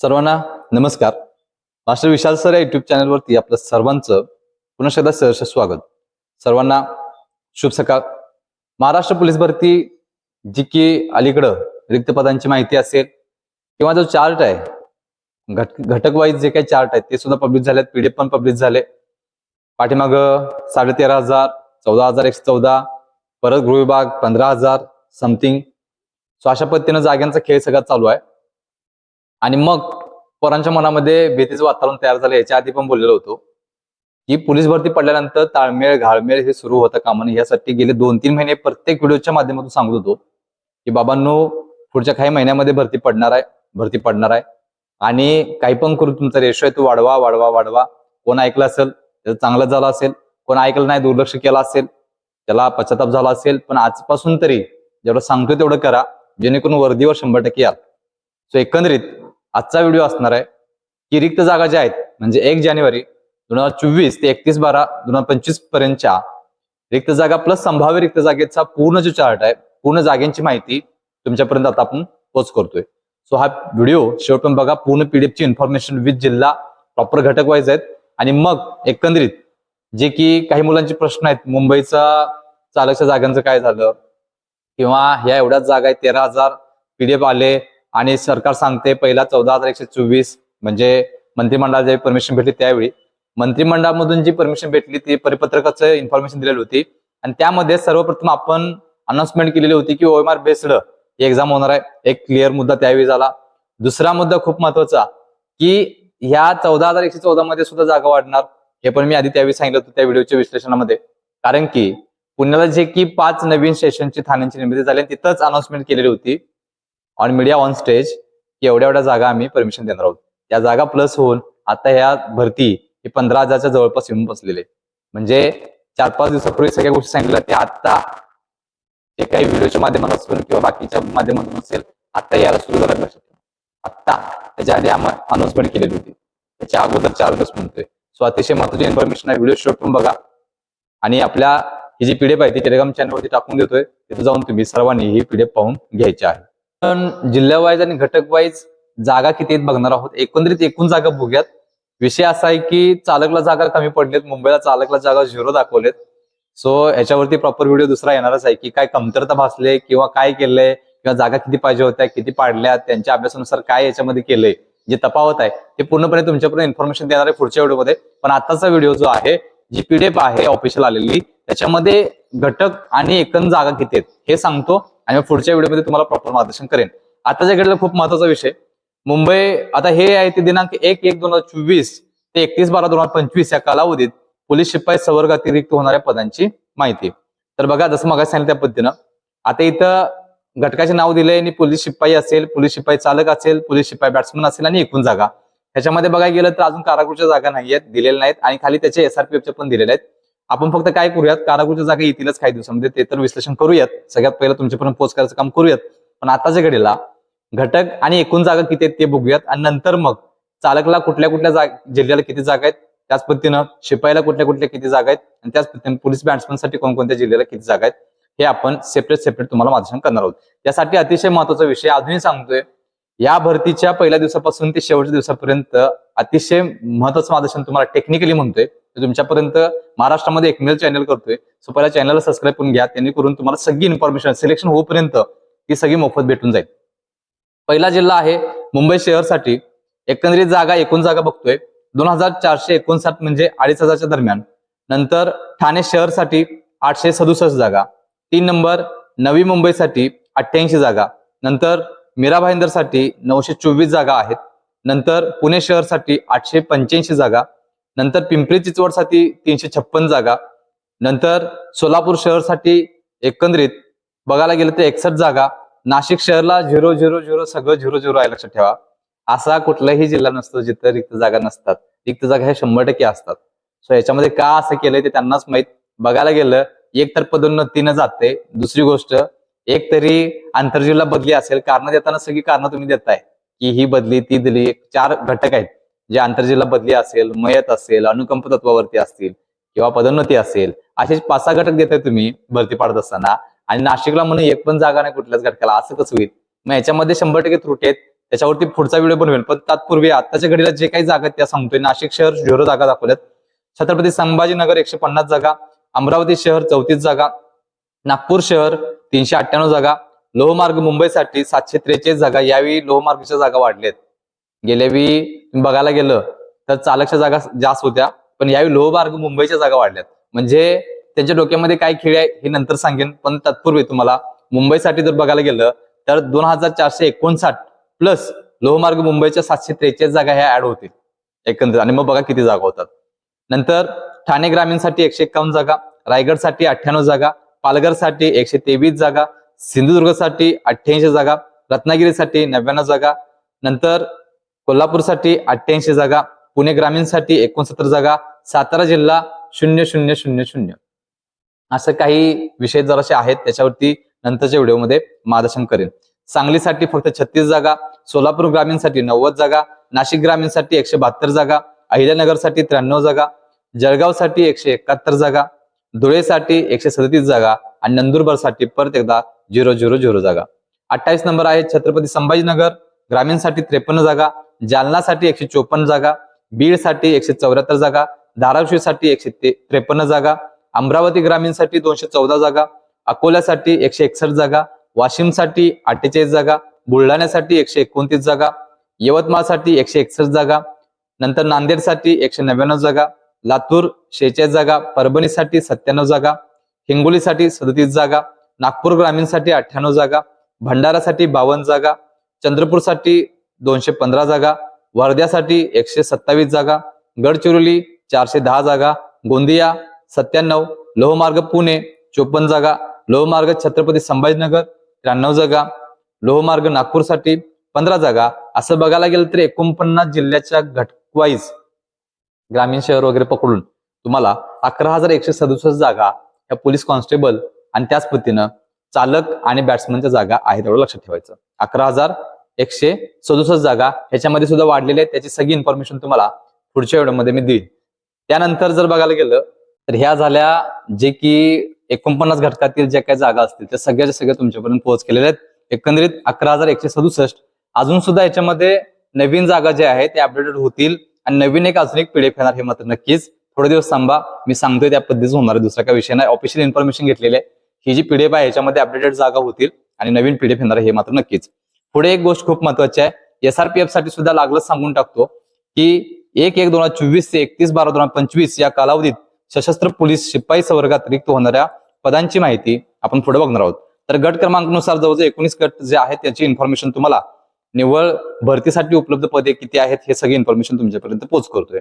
सर्वांना नमस्कार. Master Vishal sir या युट्यूब चॅनलवरती आपलं सर्वांचं पुन्हा एकदा सहर्ष स्वागत. सर्वांना शुभ सकाळ. महाराष्ट्र पोलीस भरती जी की अलीकडं रिक्त पदांची माहिती असेल किंवा जो चार्ट आहे घट घटक वाईज जे काही चार्ट आहेत ते सुद्धा पब्लिश झालेत पीडीएफ पण पब्लिश झाले. पाठीमाग साडे तेरा हजार चौदा हजार एकशे चौदा परत गृहविभाग पंधरा हजार समथिंग सो अशा पद्धतीनं जाग्यांचा खेळ सगळा चालू आहे. आणि मग पोरांच्या मनामध्ये भीतीचं वातावरण तयार झालं याच्या आधी पण बोललेलो होतो की पोलीस भरती पडल्यानंतर ताळमेळ घाळमेळ हे सुरू होतं कामाने. यासाठी गेले दोन तीन महिने प्रत्येक व्हिडिओच्या माध्यमातून सांगत होतो की बाबांनो पुढच्या काही महिन्यामध्ये भरती पडणार आहे भरती पडणार आहे. आणि काही पण करू तुमचा रेशो आहे तो वाढवा वाढवा वाढवा. कोण ऐकलं असेल त्याचं चांगलं झालं असेल. कोण ऐकलं नाही दुर्लक्ष केलं असेल त्याला पश्चाताप झाला असेल. पण आजपासून तरी जेवढं सांगतो तेवढं करा जेणेकरून वर्दीवर शंभर टक्के याल सो एकंदरीत आजचा व्हिडिओ असणार आहे की रिक्त जागा ज्या आहेत म्हणजे एक जानेवारी दोन हजार चोवीस ते एकतीस बारा दोन हजार पंचवीस पर्यंतच्या रिक्त जागा प्लस संभाव्य रिक्त जागेचा पूर्ण जो चार्ट आहे पूर्ण जागेची माहिती तुमच्यापर्यंत आता आपण पोच करतोय. सो हा व्हिडिओ शेवटपर्यंत बघा. पूर्ण पीडीएफ ची इन्फॉर्मेशन विथ जिल्हा प्रॉपर घटक वाईज आहेत. आणि मग एकंदरीत जे की काही मुलांचे प्रश्न आहेत मुंबईचा चालकच्या जागांचं काय झालं? किंवा ह्या एवढ्याच जागा आहेत तेरा हजार पीडीएफ आले. आणि सरकार सांगते पहिला चौदा हजार एकशे चोवीस म्हणजे मंत्रिमंडळाला जे परमिशन भेटली त्यावेळी मंत्रिमंडळामधून जी परमिशन भेटली ती परिपत्रकाचं इन्फॉर्मेशन दिलेली होती. आणि त्यामध्ये सर्वप्रथम आपण अनाउन्समेंट केलेली होती की ओएमआर बेस्ड एक्झाम होणार आहे. एक क्लिअर मुद्दा त्यावेळी झाला. दुसरा मुद्दा खूप महत्त्वाचा की ह्या चौदा हजार एकशे चौदा मध्ये सुद्धा जागा वाढणार हे पण मी आधी त्यावेळी सांगितलं होतं त्या व्हिडिओच्या विश्लेषणामध्ये. कारण की पुण्याला जे की पाच नवीन सेशनची ठाण्यांची निर्मिती झाली तिथंच अनाउन्समेंट केलेली होती. ऑन मीडिया ऑन स्टेज की एवढ्या एवढ्या जागा आम्ही परमिशन देणार आहोत. त्या जागा प्लस होऊन आता ह्या भरती ही पंधरा हजारच्या जवळपास येऊन बसलेले म्हणजे चार पाच दिवसापूर्वी सगळ्या गोष्टी सांगितल्या त्या आता जे काही व्हिडिओच्या माध्यमातून असेल किंवा बाकीच्या माध्यमातून असेल आता याला सुरू झालं लक्षात आता त्याच्या आधी आम्हाला अनाउन्समेंट केलेली होती. त्याच्या अगोदर चार दिवस म्हणतोय. सो अतिशय महत्वाची इन्फॉर्मेशन आहे. व्हिडिओ शूट करून बघा. आणि आपल्या ही जी पीडीएफ आहे ती टेलिग्राम चॅनलवरती टाकून देतोय. तिथे जाऊन तुम्ही सर्वांनी ही पीडीएफ पाहून घ्यायची आहे. पण जिल्हा वाईज आणि घटक वाईज जागा किती आहेत बघणार आहोत? एकंदरीत एकूण जागा बघूयात. विषय असा आहे की चालकला जागा कमी पडलेत मुंबईला चालकला जागा झिरो दाखवलेत. सो याच्यावरती प्रॉपर व्हिडिओ दुसरा येणारच आहे की काय कमतरता भासले किंवा काय केलंय किंवा जागा किती पाहिजे होत्या किती पाडल्या त्यांच्या अभ्यासानुसार काय याच्यामध्ये केलंय जे तफावत आहे ते पूर्णपणे तुमच्यापर्यंत इन्फॉर्मेशन देणार आहे पुढच्या व्हिडिओमध्ये पण आताचा व्हिडिओ जो आहे जी पीडीएफ आहे ऑफिशियल आलेली त्याच्यामध्ये घटक आणि एकंद जागा किती आहेत हे सांगतो. आणि मग पुढच्या व्हिडिओमध्ये तुम्हाला प्रॉपर मार्गदर्शन करेन. आताच्या घडलेला खूप महत्त्वाचा विषय मुंबई आता हे आहे ते दिनांक एक एक दोन हजार चोवीस ते एकतीस बारा दोन हजार पंचवीस या कालावधीत पोलीस शिपाई संवर्ग अतिरिक्त होणाऱ्या पदांची माहिती. तर बघा जसं मग सांगितलं त्या पद्धतीनं आता इथं घटकाचे नाव दिले आणि पोलीस शिपाई असेल पोलीस शिपाई चालक असेल पोलीस शिपाई बॅट्समन असेल आणि एकूण जागा. ह्याच्यामध्ये बघायला गेलं तर अजून कारागृहच्या जागा नाही आहेत दिलेल्या नाहीत आणि खाली त्याचे एसआरपीएफच्या पण दिलेल्या आहेत. आपण फक्त काय करूयात? कारागृहच्या जागा येतीलच काही दिवसामध्ये. ते तर विश्लेषण करूयात. सगळ्यात पहिलं तुमच्यापर्यंत पोच करायचं काम करूयात. पण आताच्या घडीला घटक आणि एकूण जागा किती आहेत ते बघूयात. आणि नंतर मग चालकला कुठल्या कुठल्या जिल्ह्याला किती जागा आहेत? त्याच पद्धतीनं शिपाईला कुठल्या कुठल्या किती जागा आहेत? आणि त्याच पद्धतीने पोलीस बॅट्समनसाठी कोणकोणत्या जिल्ह्याला किती जागा आहेत? हे आपण सेपरेट सेपरेट तुम्हाला मार्गदर्शन करणार आहोत. त्यासाठी अतिशय महत्त्वाचा विषय अजूनही सांगतोय. या भरतीच्या पहिल्या दिवसापासून ते शेवटच्या दिवसापर्यंत अतिशय महत्वाचं मार्गदर्शन तुम्हाला टेक्निकली म्हणतोय. तुमच्यापर्यंत महाराष्ट्रामध्ये एकमेव चॅनल करतोय. सो पहिला चॅनलला सबस्क्राईब करून घ्या. त्यांनी करून तुम्हाला सगळी इन्फॉर्मेशन सिलेक्शन होईपर्यंत ती सगळी मोफत भेटून जाईल. पहिला जिल्हा आहे मुंबई शहरसाठी. एकंदरीत जागा एकूण जागा बघतोय. दोन हजार चारशे एकोणसाठ म्हणजे अडीच हजारच्या दरम्यान. नंतर ठाणे शहरसाठी आठशे सदुसष्ट जागा. तीन नंबर नवी मुंबईसाठी अठ्ठ्याऐंशी जागा. नंतर मीरा भाईंदरसाठी नऊशे चोवीस जागा आहेत. नंतर पुणे शहरसाठी आठशे पंच्याऐंशी जागा. नंतर पिंपरी चिंचवडसाठी तीनशे छप्पन जागा नंतर सोलापूर शहरसाठी एकंदरीत बघायला गेलं तर एकसष्ट जागा नाशिक शहरला झिरो झिरो झिरो सगळं झिरो झिरो आहे लक्षात ठेवा. असा कुठलाही जिल्हा नसतो जिथं रिक्त जागा नसतात. रिक्त जागा हे शंभर टक्के असतात. सो याच्यामध्ये का असं केलंय ते त्यांनाच माहीत. बघायला गेलं एक तर पदोन्नतीनं जाते. दुसरी गोष्ट एक तरी आंतरजिल्हा बदली असेल कारण देताना सगळी कारणं तुम्ही देताय. की ही बदली ती दिली चार घटक आहेत. जे आंतरजिल्हा बदली असेल मयत असेल अनुकंप तत्वावरती असतील किंवा पदोन्नती असेल असे पाच सहा घटक देताय तुम्ही भरती पाडत असताना. आणि नाशिकला म्हणून एक पण जागा नाही कुठल्याच घटकाला. असं कसं होईल? मग याच्यामध्ये शंभर टक्के त्रुटी आहेत. त्याच्यावरती पुढचा व्हिडिओ पण होईल पण तात्पूर्वी आताच्या घडीला जे काही जागा त्या सांगतोय. नाशिक शहर झिरो जागा दाखवल्यात. छत्रपती संभाजीनगर एकशे पन्नास जागा अमरावती शहर चौतीस जागा नागपूर शहर तीनशे अठ्ठ्याण्णव जागा लोहमार्ग मुंबईसाठी सातशे त्रेचाळीस जागा. यावेळी लोहमार्गच्या जागा वाढल्यात. गेल्या वेळी बघायला गेलं तर चालकच्या जागा जास्त होत्या पण यावेळी लोहमार्ग मुंबईच्या जागा वाढल्यात. म्हणजे त्यांच्या डोक्यामध्ये काय खेळ आहे हे नंतर सांगेन पण तत्पूर्वी तुम्हाला मुंबईसाठी जर बघायला गेलं तर दोन हजार चारशे एकोणसाठ प्लस लोहमार्ग मुंबईच्या सातशे त्रेचाळीस जागा ह्या ऍड होतील एकंदरीत. आणि मग बघा किती जागा होतात. नंतर ठाणे ग्रामीणसाठी एकशे एकावन्न जागा रायगडसाठी अठ्ठ्याण्णव जागा पालघरसाठी एकशे तेवीस जागा सिंधुदुर्गसाठी अठ्ठ्याऐंशी जागा रत्नागिरीसाठी नव्याण्णव जागा नंतर कोल्हापूरसाठी अठ्ठ्याऐंशी जागा पुणे ग्रामीणसाठी एकोणसत्तर जागा सातारा जिल्हा शून्य शून्य शून्य शून्य. असं काही विषय जरासे आहेत त्याच्यावरती नंतरच्या व्हिडिओमध्ये मार्गदर्शन करेन. सांगलीसाठी फक्त छत्तीस जागा सोलापूर ग्रामीणसाठी नव्वद जागा नाशिक ग्रामीणसाठी एकशे बहात्तर जागा अहिल्यानगरसाठी त्र्याण्णव जागा जळगावसाठी एकशे एकाहत्तर जागा धुळेसाठी एकशे सदतीस जागा आणि नंदुरबारसाठी परत एकदा झिरो झिरो झिरो जागा. अठ्ठावीस नंबर आहे छत्रपती संभाजीनगर ग्रामीणसाठी त्रेपन्न जागा जालनासाठी एकशे चोपन्न जागा बीडसाठी एकशे चौऱ्याहत्तर जागा धाराशिवसाठी एकशे ते त्रेपन्न जागा अमरावती ग्रामीणसाठी दोनशे चौदा जागा अकोल्यासाठी एकशे एकसष्ट जागा वाशिमसाठी अठ्ठेचाळीस जागा बुलढाण्यासाठी एकशे एकोणतीस जागा यवतमाळसाठी एकशे एकसष्ट जागा नंतर नांदेडसाठी एकशे नव्याण्णव जागा लातूर शेहेचाळीस जागा परभणीसाठी सत्त्याण्णव जागा हिंगोलीसाठी सदतीस जागा नागपूर ग्रामीणसाठी अठ्ठ्याण्णव जागा भंडारासाठी बावन्न जागा चंद्रपूरसाठी दोनशे पंधरा जागा वर्ध्यासाठी एकशे सत्तावीस जागा गडचिरोली चारशे दहा जागा गोंदिया सत्त्याण्णव लोहमार्ग पुणे चोपन्न जागा लोहमार्ग छत्रपती संभाजीनगर त्र्याण्णव जागा लोहमार्ग नागपूरसाठी पंधरा जागा. असं बघायला गेलं तर एकोणपन्नास जिल्ह्याच्या घटवाईज ग्रामीण शहर वगैरे पकडून तुम्हाला अकरा हजार एकशे सदुसष्ट जागा या पोलीस कॉन्स्टेबल आणि त्याच पद्धतीनं चालक आणि बॅट्समनच्या जागा आहेत एवढं लक्षात ठेवायचं. अकरा हजार एकशे सदुसष्ट जागा ह्याच्यामध्ये सुद्धा वाढलेल्या आहेत. त्याची सगळी इन्फॉर्मेशन तुम्हाला पुढच्या व्हिडिओमध्ये मी देईन. त्यानंतर जर बघायला गेलं तर ह्या झाल्या जे की एकोणपन्नास घटकातील ज्या काही जागा असतील त्या सगळ्याच्या सगळ्या तुमच्यापर्यंत पोहोच केलेल्या आहेत. एकंदरीत अकरा हजार एकशे सदुसष्ट. अजून सुद्धा याच्यामध्ये नवीन जागा ज्या आहेत त्या अपडेटेड होतील. आणि नवीन एक अजून एक पीडीएफ येणार हे मात्र नक्कीच. थोडे दिवस थांबा. मी सांगतोय त्या पद्धतीचं होणार दुसरा काही विषय नाही. ऑफिशियल इन्फॉर्मेशन घेतलेली. आहे ही जी पीडीएफ आहे याच्यामध्ये अपडेटेड जागा होतील आणि नवीन पीडीएफ येणार हे मात्र नक्कीच. पुढे एक गोष्ट खूप महत्वाची आहे. एसआरपीएफसाठी सुद्धा लागलंच सांगून टाकतो की एक एक दोन हजार चोवीस ते एकतीस बारा दोन हजार पंचवीस या कालावधीत सशस्त्र पोलीस शिपाई संवर्गात रिक्त होणाऱ्या पदांची माहिती आपण पुढे बघणार आहोत. तर गट क्रमांकानुसार जवळजवळ एकोणीस गट जे आहेत त्याची इन्फॉर्मेशन तुम्हाला निव्वळ भरतीसाठी उपलब्ध पदे किती आहेत हे सगळी इन्फॉर्मेशन तुमच्यापर्यंत पोहोच करतोय.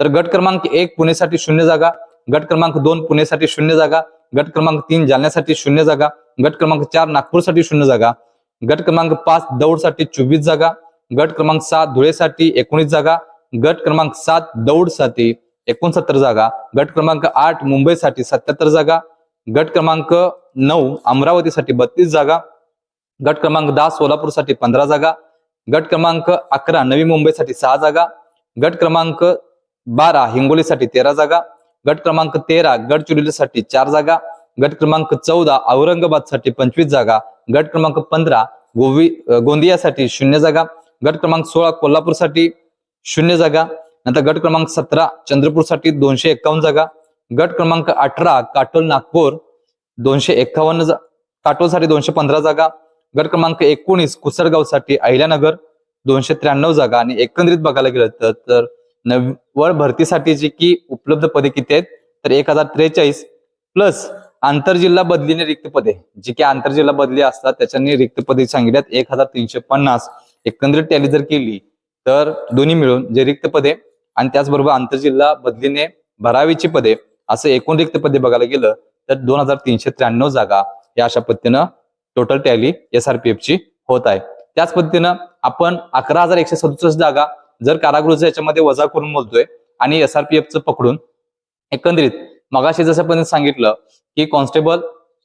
तर गट क्रमांक एक पुणेसाठी शून्य जागा गट क्रमांक दोन पुणेसाठी शून्य जागा गट क्रमांक तीन जालन्यासाठी शून्य जागा गट क्रमांक चार नागपूरसाठी शून्य जागा गट क्रमांक पाच दौडसाठी चोवीस जागा गट क्रमांक सात धुळेसाठी एकोणीस जागा गट क्रमांक सात दौडसाठी एकोणसत्तर जागा गट क्रमांक आठ मुंबईसाठी सत्याहत्तर जागा गट क्रमांक नऊ अमरावतीसाठी बत्तीस जागा गट क्रमांक दहा सोलापूरसाठी पंधरा जागा गट क्रमांक अकरा नवी मुंबईसाठी सहा जागा गट क्रमांक बारा हिंगोलीसाठी तेरा जागा गट क्रमांक तेरा गडचिरोलीसाठी चार जागा गट क्रमांक चौदा औरंगाबादसाठी पंचवीस जागा गट क्रमांक पंधरा गोवी गोंदियासाठी शून्य जागा गट क्रमांक सोळा कोल्हापूरसाठी शून्य जागा नंतर गट क्रमांक सतरा चंद्रपूरसाठी दोनशे एकावन्न जागा गट क्रमांक अठरा काटोल नागपूर दोनशे एकावन्न जा- काटोलसाठी दोनशे पंधरा जागा गट क्रमांक एकोणीस कुसरगावसाठी अहिल्यानगर दोनशे त्र्याण्णव जागा. आणि एकंदरीत बघायला गेलं तर तर निव्वळ भरतीसाठी जी की उपलब्ध पदे किती आहेत? तर एक हजार त्रेचाळीस प्लस आंतरजिल्हा बदलीने रिक्त पदे जी की आंतरजिल्हा बदली असतात त्याच्यानी रिक्त पदे सांगितल्यात. एक हजार तीनशे पन्नास एकंदरीत टॅली जर केली तर दोन्ही मिळून जे रिक्त पदे आणि त्याचबरोबर आंतरजिल्हा बदलीने भरावीची पदे असं एकूण रिक्त पदे बघायला गेलं तर दोन हजार तीनशे त्र्याण्णव जागा या अशा पद्धतीनं टोटल टॅली एसआरपीएफ ची होत आहे. त्याच पद्धतीनं आपण अकरा हजार एकशे सदुसष्ट जागा जर कारागृह याच्यामध्ये वजा करून बोलतोय आणि एसआरपीएफचं पकडून एकंदरीत मगाशी जसं पण सांगितलं की कॉन्स्टेबल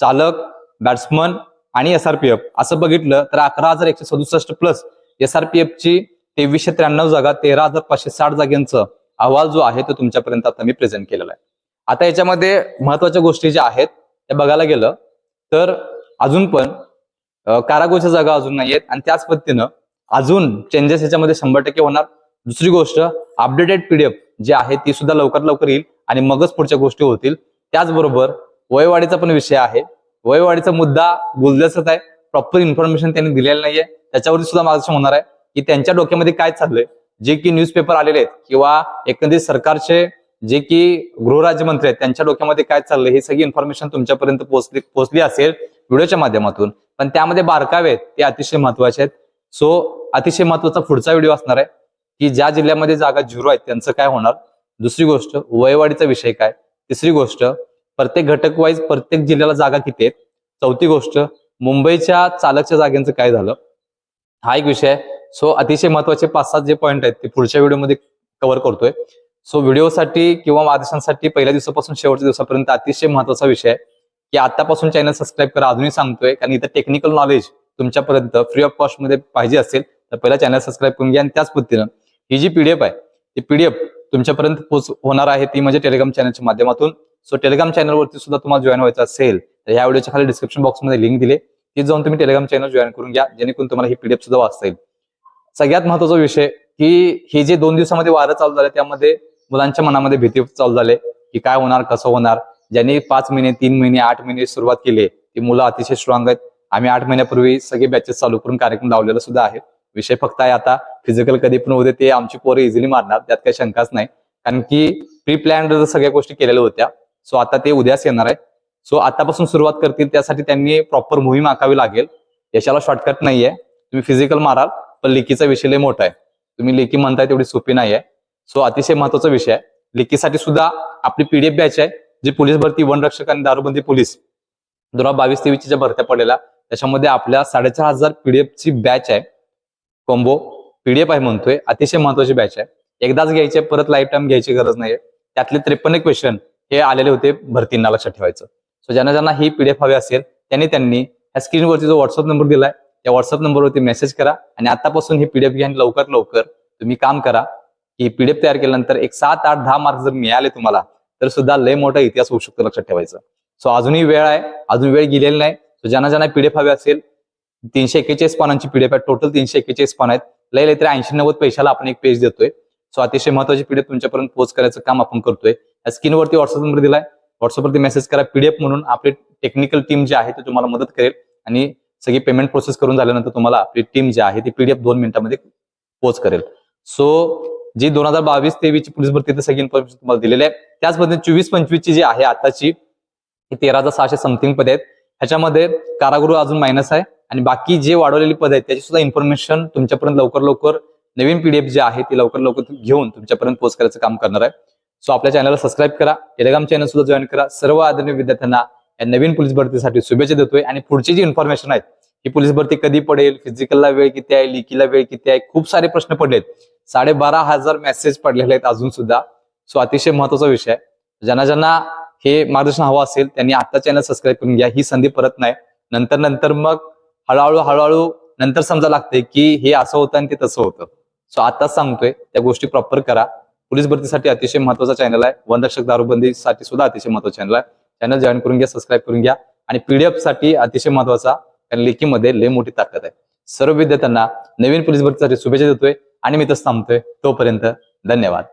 चालक बॅट्समन आणि एसआरपीएफ असं बघितलं तर अकरा हजार एकशे सदुसष्ट प्लस एसआरपीएफ ची तेवीसशे त्र्याण्णव जागा तेरा हजार पाचशे साठ जागेंचं अहवाल जो आहे तो तुमच्यापर्यंत आता मी प्रेझेंट केलेला आहे. आता याच्यामध्ये महत्त्वाच्या गोष्टी ज्या आहेत त्या बघायला गेलं तर अजून पण कारागोच्या जागा अजून नाही आहेत आणि त्याच पद्धतीनं अजून चेंजेस याच्यामध्ये शंभर टक्के होणार. दुसरी गोष्ट अपडेटेड पीडीएफ जी आहे ती सुद्धा लवकर लवकर येईल आणि मगच पुढच्या गोष्टी होतील. त्याचबरोबर वयवाढीचा पण विषय आहे. वयवाढीचा मुद्दा गुलदस्तात आहे. प्रॉपर इन्फॉर्मेशन त्यांनी दिलेलं नाहीये. त्याच्यावरती सुद्धा मार्गदर्शन होणार आहे. की त्यांच्या डोक्यामध्ये काय चाललंय? जे की न्यूजपेपर आलेले आहेत किंवा एकंदरीत सरकारचे जे की गृहराज्यमंत्री आहेत त्यांच्या डोक्यामध्ये काय चाललंय हे सगळी इन्फॉर्मेशन तुमच्यापर्यंत पोहोचली पोहोचली असेल व्हिडिओच्या माध्यमातून. पण त्यामध्ये बारकावे आहेत ते अतिशय महत्त्वाचे आहेत. सो अतिशय महत्त्वाचा पुढचा व्हिडिओ असणार आहे की ज्या जिल्ह्यामध्ये जागा झिरो आहेत त्यांचं काय होणार? दुसरी गोष्ट वयवाढीचा विषय काय? तिसरी गोष्ट प्रत्येक घटक वाईज प्रत्येक जिल्ह्याला जागा किती आहेत? चौथी गोष्ट मुंबईच्या चालकच्या जागांचं काय झालं? हा एक विषय आहे. सो अतिशय महत्त्वाचे पाच सात जे पॉईंट आहेत ते पुढच्या व्हिडिओमध्ये कव्हर करतोय. सो व्हिडिओसाठी किंवा आदेशांसाठी पहिल्या दिवसापासून शेवटच्या दिवसापर्यंत अतिशय महत्त्वाचा विषय आहे. की आतापासून चॅनल सबस्क्राईब करा. अजूनही सांगतोय कारण इथं टेक्निकल नॉलेज तुमच्यापर्यंत फ्री ऑफ कॉस्टमध्ये पाहिजे असेल तर पहिला चॅनल सबस्क्राईब करून घ्या आणि त्याच पद्धतीनं ही जी पीडीएफ आहे ती पीडीएफ तुमच्यापर्यंत पोच होणार आहे ती म्हणजे टेलिग्राम चॅनलच्या माध्यमातून. सो टेलिग्राम चॅनलवरती सुद्धा तुम्हाला जॉईन व्हायचं असेल तर ह्या व्हिडिओच्या खाली डिस्क्रिप्शन बॉक्समध्ये लिंक दिले. ती जाऊन तुम्ही टेलिग्राम चॅनल जॉईन करून घ्या जेणेकरून तुम्हाला ही पीडीएफ सुद्धा वाचता येईल. सगळ्यात महत्त्वाचा विषय की हे जे दोन दिवसामध्ये वारं चालू झाले त्यामध्ये मुलांच्या मनामध्ये भीती चालू झाले की काय होणार कसं होणार? ज्यांनी पाच महिने तीन महिने आठ महिने सुरुवात केली ती मुलं अतिशय स्ट्रॉंग आहेत. आम्ही आठ महिन्यापूर्वी सगळे बॅचेस चालू करून कार्यक्रम लावलेला सुद्धा आहे. विषय फक्त आहे आता फिजिकल कधी पण होते ते आमची पोरं इझिली मारणार त्यात काही शंकाच नाही. कारण की प्री प्लॅन सगळ्या गोष्टी केलेल्या होत्या सो आता ते उद्याच येणार आहे. सो आतापासून सुरुवात करतील त्यासाठी त्यांनी प्रॉपर मोहीम आखावी लागेल. यशाला शॉर्टकट नाहीये. तुम्ही फिजिकल माराल पण लेखीचा विषय लय मोठा आहे. तुम्ही लेखी म्हणताय तेवढी सोपी नाही आहे सो अतिशय महत्त्वाचा विषय आहे. लेखीसाठी सुद्धा आपली पीडीएफ बॅच आहे जी पोलीस भरती वन रक्षक आणि दारूबंदी पोलीस. दोन हजार बावीस तेवीसच्या ज्या भरत्या पडलेल्या त्याच्यामध्ये आपल्या साडेचार हजार पीडीएफ ची बॅच आहे. कॉम्बो पीडीएफ आहे म्हणतोय. अतिशय महत्वाची बॅच आहे. एकदाच घ्यायची परत लाईफ टाइम घ्यायची गरज नाहीये. त्यातले त्रेपन्न क्वेश्चन हे आलेले होते भरतींना लक्षात ठेवायचं. सो ज्यांना ज्यांना ही पीडीएफ हवी असेल त्यांनी त्यांनी या स्क्रीनवरती जो व्हॉट्सअप नंबर दिलाय त्या व्हॉट्सअप नंबरवरती मेसेज करा आणि आतापासून ही पीडीएफ घ्या आणि लवकर लवकर तुम्ही काम करा की पीडीएफ तयार केल्यानंतर एक सात आठ दहा मार्क जर मिळाले तुम्हाला तर सुद्धा लय मोठा इतिहास होऊ शकतो लक्षात ठेवायचं. सो अजूनही वेळ आहे अजून वेळ गेलेली नाही. सो ज्यांना ज्यांना पीडीएफ हवी असेल तीनशे एक्केचाळीस पानांची पीडीएफ आहे. टोटल तीनशे एक्केचाळीस पान आहेत. लय लय तरी ऐंशी नव्वद पैशाला आपण एक पेज देतोय. सो अतिशय महत्वाची पीडीएफ तुमच्यापर्यंत पोच करायचं काम आपण करतोय. या स्क्रीनवरती व्हॉट्सअप नंबर दिलाय. व्हॉट्सअपवरती मेसेज करा पीडीएफ म्हणून आपली टेक्निकल टीम जी आहे ती तुम्हाला मदत करेल. आणि सगळी पेमेंट प्रोसेस करून झाल्यानंतर तुम्हाला आपली टीम जी आहे ती पीडीएफ दोन मिनिटांमध्ये पोच करेल. सो जी दोन हजार बावीस तेवीस पोलीस भरती सगळी इन्फॉर्मेशन तुम्हाला दिलेली आहे. त्याच पद्धतीने चोवीस पंचवीसची जी आहे आताची ही तेरा हजार सहाशे समथिंग पद आहेत. ह्याच्यामध्ये कारागृह अजून मायनस आहे. आणि बाकी जे वाढवलेली पद आहेत त्याची सुद्धा इन्फॉर्मेशन तुमच्यापर्यंत लवकर लवकर नवीन पीडीएफ जी आहे ती लवकर लवकर घेऊन तुमच्यापर्यंत पोस्ट करायचं काम करणार आहे. सो आपल्या चॅनलला सबस्क्राईब करा टेलिग्राम चॅनल सुद्धा जॉईन करा. सर्व आदरणीय विद्यार्थ्यांना या नवीन पोलीस भरतीसाठी शुभेच्छा देतोय. आणि पुढची जी इन्फॉर्मेशन आहेत ही पोलीस भरती कधी पडेल फिजिकलला वेळ किती आहे लिकीला वेळ किती आहे खूप सारे प्रश्न पडलेत. साडेबारा हजार मेसेज पडलेले आहेत अजून सुद्धा. सो अतिशय महत्त्वाचा विषय आहे. ज्यांना ज्यांना हे मार्गदर्शन हवं असेल त्यांनी आता चॅनल सबस्क्राईब करून घ्या. ही संधी परत नाही. नंतर नंतर मग हळूहळू हळूहळू नंतर समजा लागते की हे असं होतं आणि ते तसं होतं. सो आताच सांगतोय त्या गोष्टी प्रॉपर करा. पोलीस भरतीसाठी अतिशय महत्त्वाचा चॅनल आहे. वनरक्षक दारूबंदीसाठी सुद्धा अतिशय महत्त्वाचा चॅनल आहे. चॅनल जॉईन करून घ्या सबस्क्राईब करून घ्या. आणि पीडीएफसाठी अतिशय महत्त्वाचा कारण लेखीमध्ये लय मोठी ताकद आहे. सर्व विद्यार्थ्यांना नवीन पोलीस भरतीसाठी शुभेच्छा देतोय. आणि मी तसं थांबतोय. तोपर्यंत धन्यवाद.